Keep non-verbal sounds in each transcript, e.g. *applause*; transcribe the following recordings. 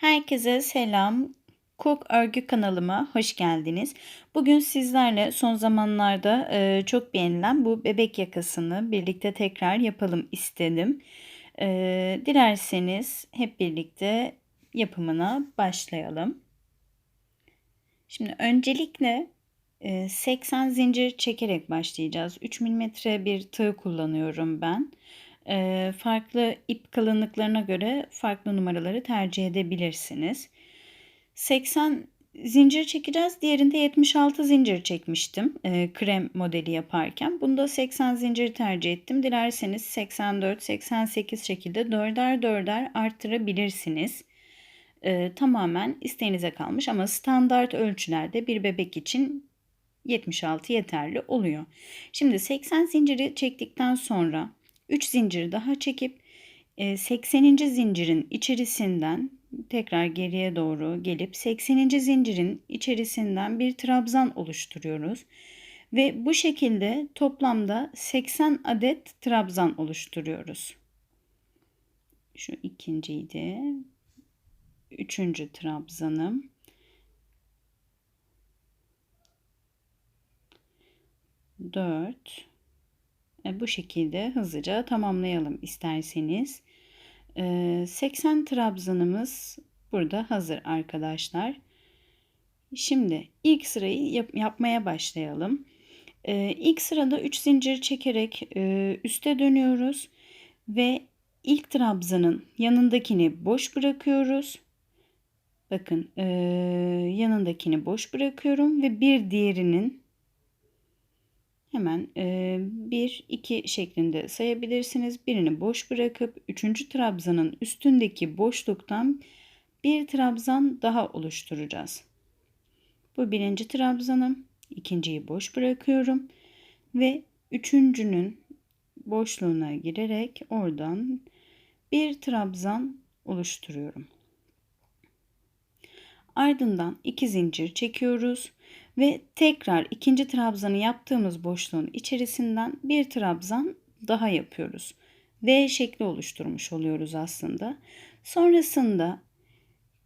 Herkese selam. Cook Örgü kanalıma hoş geldiniz. Bugün sizlerle son zamanlarda e, çok beğenilen bu bebek yakasını birlikte tekrar yapalım istedim. E, dilerseniz hep birlikte yapımına başlayalım. Şimdi öncelikle e, 80 zincir çekerek başlayacağız. 3 mm bir tığ kullanıyorum ben. Farklı ip kalınlıklarına göre farklı numaraları tercih edebilirsiniz. 80 zincir çekeceğiz. Diğerinde 76 zincir çekmiştim e, krem modeli yaparken. Bunda 80 zincir tercih ettim. Dilerseniz 84, 88 şekilde dörder dörder arttırabilirsiniz. E, tamamen isteğinize kalmış ama standart ölçülerde bir bebek için 76 yeterli oluyor. Şimdi 80 zinciri çektikten sonra 3 zincir daha çekip 80. E, zincirin içerisinden tekrar geriye doğru gelip 80. zincirin içerisinden bir trabzan oluşturuyoruz. Ve bu şekilde toplamda 80 adet trabzan oluşturuyoruz. Şu ikinciydi. Üçüncü trabzanım. Dört. E, bu şekilde hızlıca tamamlayalım isterseniz. 80 trabzanımız burada hazır arkadaşlar. Şimdi ilk sırayı yap yapmaya başlayalım. İlk sırada 3 zincir çekerek üste dönüyoruz ve ilk trabzanın yanındakini boş bırakıyoruz. Bakın yanındakini boş bırakıyorum ve bir diğerinin Hemen 1 2 şeklinde sayabilirsiniz. Birini boş bırakıp 3. trabzanın üstündeki boşluktan bir trabzan daha oluşturacağız. Bu birinci trabzanım. ikinciyi boş bırakıyorum ve üçüncünün boşluğuna girerek oradan bir trabzan oluşturuyorum. Ardından iki zincir çekiyoruz ve tekrar ikinci trabzanı yaptığımız boşluğun içerisinden bir trabzan daha yapıyoruz. V şekli oluşturmuş oluyoruz aslında. Sonrasında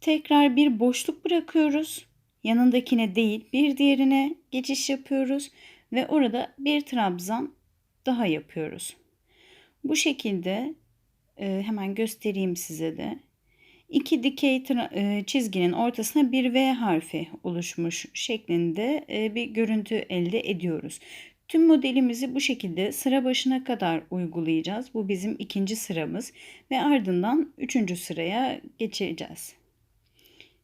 tekrar bir boşluk bırakıyoruz. Yanındakine değil bir diğerine geçiş yapıyoruz ve orada bir trabzan daha yapıyoruz. Bu şekilde e, hemen göstereyim size de iki dikey e, çizginin ortasına bir V harfi oluşmuş şeklinde e, bir görüntü elde ediyoruz. Tüm modelimizi bu şekilde sıra başına kadar uygulayacağız. Bu bizim ikinci sıramız ve ardından üçüncü sıraya geçeceğiz.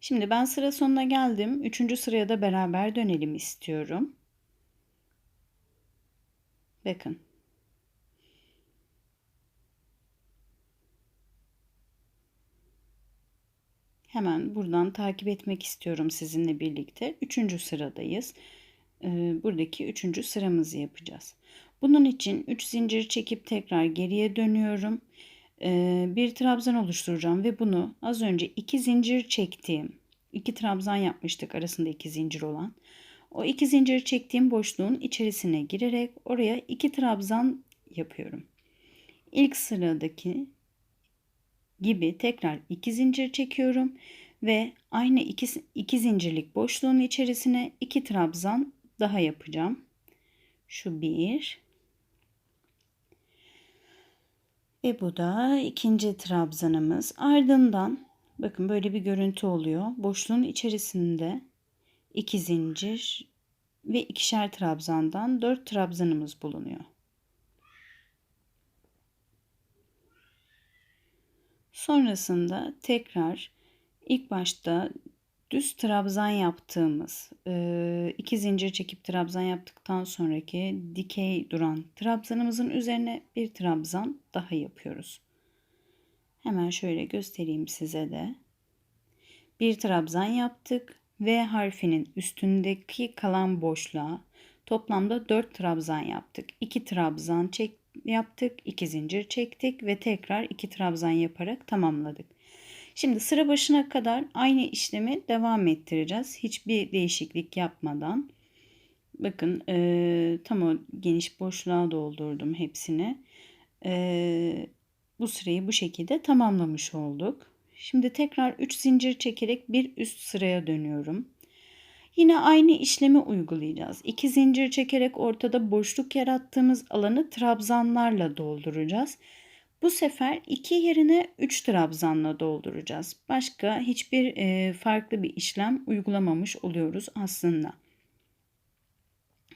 Şimdi ben sıra sonuna geldim. Üçüncü sıraya da beraber dönelim istiyorum. Bakın. Hemen buradan takip etmek istiyorum sizinle birlikte. Üçüncü sıradayız. Ee, buradaki üçüncü sıramızı yapacağız. Bunun için 3 zincir çekip tekrar geriye dönüyorum. Ee, bir trabzan oluşturacağım ve bunu az önce 2 zincir çektiğim, 2 trabzan yapmıştık arasında 2 zincir olan. O 2 zincir çektiğim boşluğun içerisine girerek oraya 2 trabzan yapıyorum. İlk sıradaki gibi tekrar iki zincir çekiyorum ve aynı iki, iki zincirlik boşluğun içerisine iki trabzan daha yapacağım. Şu bir ve bu da ikinci trabzanımız. Ardından bakın böyle bir görüntü oluyor. Boşluğun içerisinde iki zincir ve ikişer trabzandan dört trabzanımız bulunuyor. Sonrasında tekrar ilk başta düz trabzan yaptığımız iki zincir çekip trabzan yaptıktan sonraki dikey duran trabzanımızın üzerine bir trabzan daha yapıyoruz. Hemen şöyle göstereyim size de. Bir trabzan yaptık. V harfinin üstündeki kalan boşluğa toplamda 4 trabzan yaptık. 2 trabzan çek yaptık, iki zincir çektik ve tekrar iki trabzan yaparak tamamladık. Şimdi sıra başına kadar aynı işlemi devam ettireceğiz. Hiçbir değişiklik yapmadan. Bakın e, tam o geniş boşluğa doldurdum hepsini. E, bu sırayı bu şekilde tamamlamış olduk. Şimdi tekrar 3 zincir çekerek bir üst sıraya dönüyorum. Yine aynı işlemi uygulayacağız. 2 zincir çekerek ortada boşluk yarattığımız alanı trabzanlarla dolduracağız. Bu sefer 2 yerine 3 trabzanla dolduracağız. Başka hiçbir e, farklı bir işlem uygulamamış oluyoruz aslında.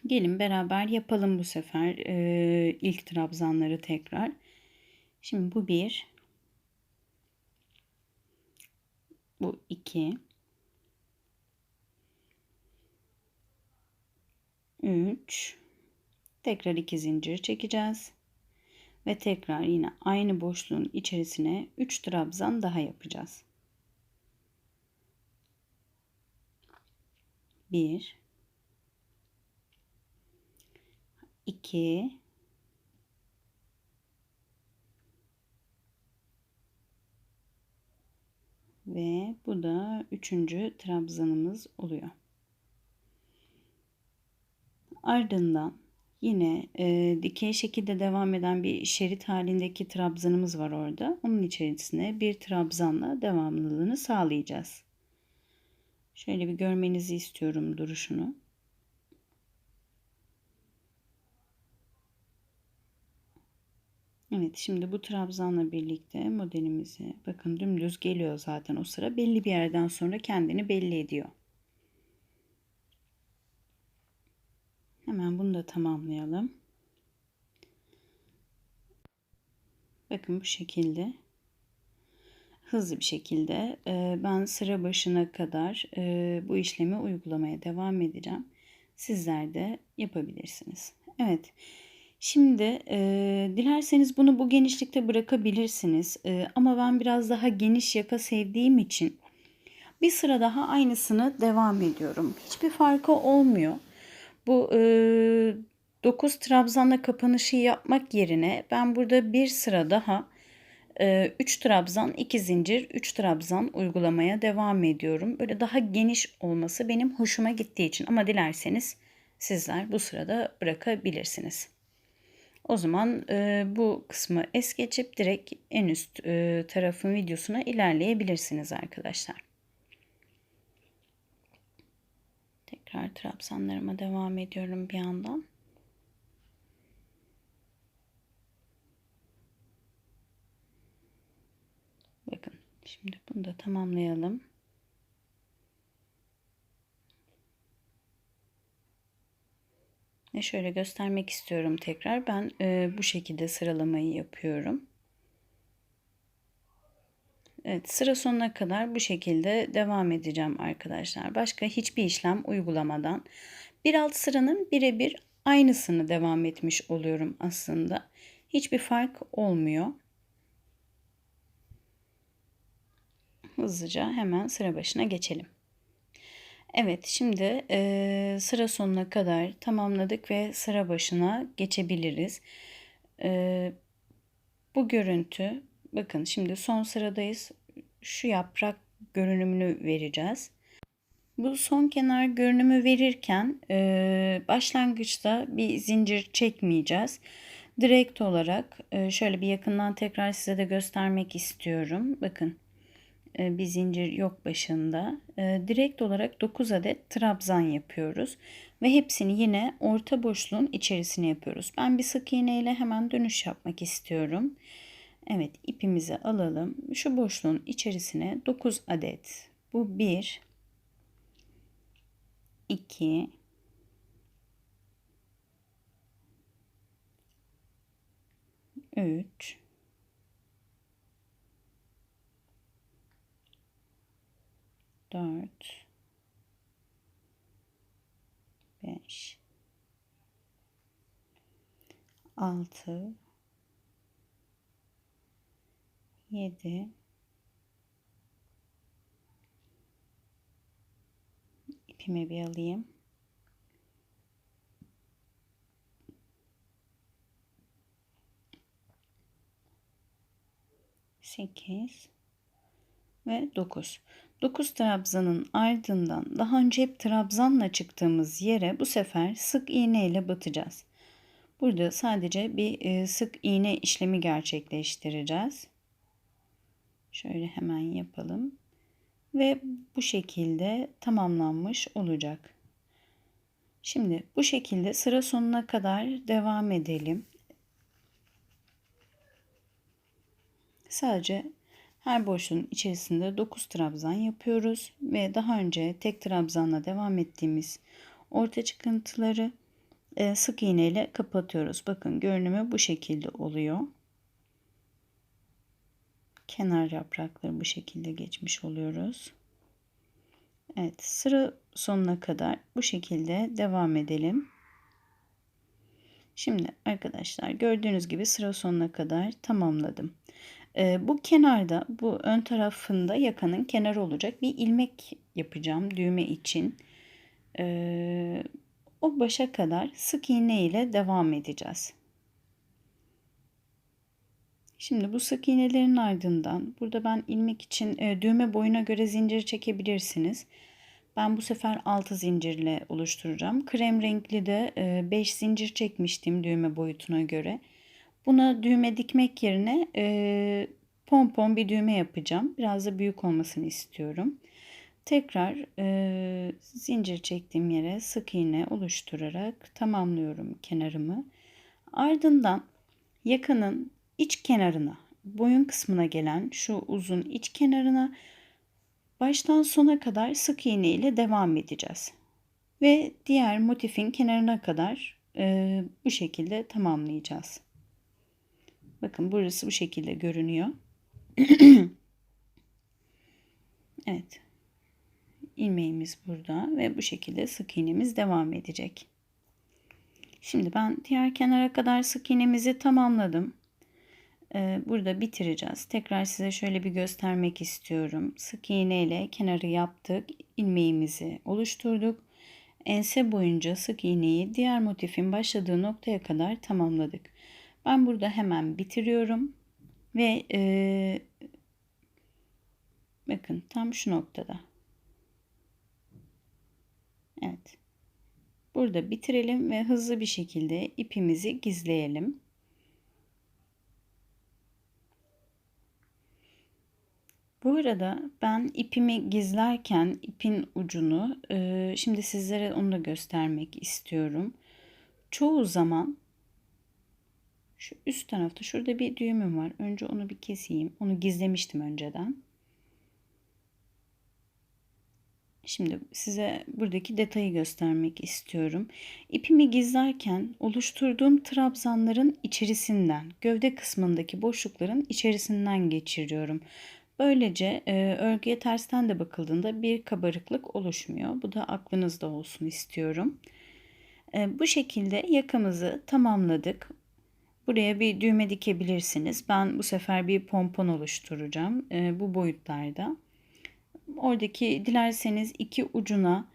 Gelin beraber yapalım bu sefer e, ilk trabzanları tekrar. Şimdi bu bir, bu iki, üç, tekrar iki zincir çekeceğiz ve tekrar yine aynı boşluğun içerisine 3 trabzan daha yapacağız. 1 2 ve bu da üçüncü trabzanımız oluyor. Ardından yine e, dikey şekilde devam eden bir şerit halindeki trabzanımız var orada. Onun içerisine bir trabzanla devamlılığını sağlayacağız. Şöyle bir görmenizi istiyorum duruşunu. Evet şimdi bu trabzanla birlikte modelimizi bakın dümdüz geliyor zaten o sıra belli bir yerden sonra kendini belli ediyor. Hemen bunu da tamamlayalım. Bakın bu şekilde hızlı bir şekilde e, ben sıra başına kadar e, bu işlemi uygulamaya devam edeceğim. Sizler de yapabilirsiniz. Evet. Şimdi e, dilerseniz bunu bu genişlikte bırakabilirsiniz. E, ama ben biraz daha geniş yaka sevdiğim için bir sıra daha aynısını devam ediyorum. Hiçbir farkı olmuyor. Bu e, 9 trabzanla kapanışı yapmak yerine ben burada bir sıra daha 3 trabzan, 2 zincir, 3 trabzan uygulamaya devam ediyorum. Böyle daha geniş olması benim hoşuma gittiği için ama dilerseniz sizler bu sırada bırakabilirsiniz. O zaman e, bu kısmı es geçip direkt en üst e, tarafın videosuna ilerleyebilirsiniz arkadaşlar. Tekrar trabzanlarıma devam ediyorum bir yandan. Bakın şimdi bunu da tamamlayalım. Ve şöyle göstermek istiyorum tekrar. Ben e, bu şekilde sıralamayı yapıyorum. Evet sıra sonuna kadar bu şekilde devam edeceğim arkadaşlar. Başka hiçbir işlem uygulamadan bir alt sıranın birebir aynısını devam etmiş oluyorum aslında. Hiçbir fark olmuyor. Hızlıca hemen sıra başına geçelim. Evet şimdi e, sıra sonuna kadar tamamladık ve sıra başına geçebiliriz. E, bu görüntü bakın şimdi son sıradayız. Şu yaprak görünümünü vereceğiz. Bu son kenar görünümü verirken e, başlangıçta bir zincir çekmeyeceğiz. Direkt olarak e, şöyle bir yakından tekrar size de göstermek istiyorum. Bakın e, bir zincir yok başında. E, direkt olarak 9 adet trabzan yapıyoruz. Ve hepsini yine orta boşluğun içerisine yapıyoruz. Ben bir sık iğne ile hemen dönüş yapmak istiyorum. Evet ipimizi alalım. Şu boşluğun içerisine 9 adet. Bu 1 2 3 dört, beş, altı, yedi, ipimi bir alayım. Sekiz ve dokuz. 9 trabzanın ardından daha önce hep trabzanla çıktığımız yere bu sefer sık iğne ile batacağız. Burada sadece bir e, sık iğne işlemi gerçekleştireceğiz. Şöyle hemen yapalım. Ve bu şekilde tamamlanmış olacak. Şimdi bu şekilde sıra sonuna kadar devam edelim. Sadece her boşluğun içerisinde 9 trabzan yapıyoruz ve daha önce tek trabzanla devam ettiğimiz orta çıkıntıları e, sık iğne ile kapatıyoruz. Bakın görünümü bu şekilde oluyor. Kenar yaprakları bu şekilde geçmiş oluyoruz. Evet sıra sonuna kadar bu şekilde devam edelim. Şimdi arkadaşlar gördüğünüz gibi sıra sonuna kadar tamamladım. Ee, bu kenarda bu ön tarafında yakanın kenarı olacak bir ilmek yapacağım düğme için. Ee, o başa kadar sık iğne ile devam edeceğiz. Şimdi bu sık iğnelerin ardından burada ben ilmek için e, düğme boyuna göre zincir çekebilirsiniz. Ben bu sefer 6 zincirle oluşturacağım. Krem renkli de 5 e, zincir çekmiştim düğme boyutuna göre. Buna düğme dikmek yerine e, pompon bir düğme yapacağım. Biraz da büyük olmasını istiyorum. Tekrar e, zincir çektiğim yere sık iğne oluşturarak tamamlıyorum kenarımı. Ardından yakanın iç kenarına, boyun kısmına gelen şu uzun iç kenarına baştan sona kadar sık iğne ile devam edeceğiz. Ve diğer motifin kenarına kadar e, bu şekilde tamamlayacağız. Bakın burası bu şekilde görünüyor. *clears throat* evet. ilmeğimiz burada ve bu şekilde sık iğnemiz devam edecek. Şimdi ben diğer kenara kadar sık iğnemizi tamamladım. Ee, burada bitireceğiz. Tekrar size şöyle bir göstermek istiyorum. Sık iğne ile kenarı yaptık. ilmeğimizi oluşturduk. Ense boyunca sık iğneyi diğer motifin başladığı noktaya kadar tamamladık. Ben burada hemen bitiriyorum. Ve e, bakın tam şu noktada. Evet. Burada bitirelim ve hızlı bir şekilde ipimizi gizleyelim. Bu arada ben ipimi gizlerken ipin ucunu e, şimdi sizlere onu da göstermek istiyorum. Çoğu zaman şu üst tarafta şurada bir düğümüm var. Önce onu bir keseyim. Onu gizlemiştim önceden. Şimdi size buradaki detayı göstermek istiyorum. İpimi gizlerken oluşturduğum trabzanların içerisinden, gövde kısmındaki boşlukların içerisinden geçiriyorum. Böylece e, örgüye tersten de bakıldığında bir kabarıklık oluşmuyor. Bu da aklınızda olsun istiyorum. E, bu şekilde yakamızı tamamladık. Buraya bir düğme dikebilirsiniz. Ben bu sefer bir pompon oluşturacağım e, bu boyutlarda. Oradaki dilerseniz iki ucuna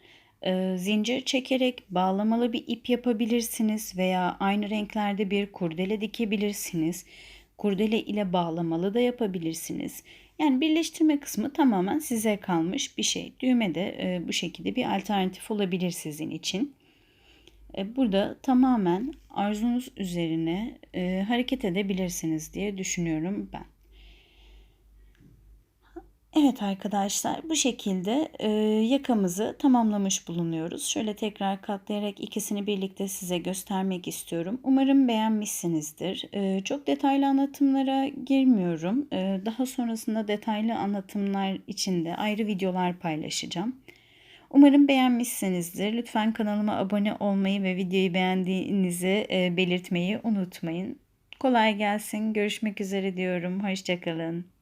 e, zincir çekerek bağlamalı bir ip yapabilirsiniz veya aynı renklerde bir kurdele dikebilirsiniz. Kurdele ile bağlamalı da yapabilirsiniz. Yani birleştirme kısmı tamamen size kalmış bir şey. Düğme de e, bu şekilde bir alternatif olabilir sizin için. E, burada tamamen arzunuz üzerine e, hareket edebilirsiniz diye düşünüyorum ben. Evet arkadaşlar bu şekilde e, yakamızı tamamlamış bulunuyoruz. Şöyle tekrar katlayarak ikisini birlikte size göstermek istiyorum. Umarım beğenmişsinizdir. E, çok detaylı anlatımlara girmiyorum. E, daha sonrasında detaylı anlatımlar içinde ayrı videolar paylaşacağım. Umarım beğenmişsinizdir. Lütfen kanalıma abone olmayı ve videoyu beğendiğinizi e, belirtmeyi unutmayın. Kolay gelsin. Görüşmek üzere diyorum. Hoşçakalın.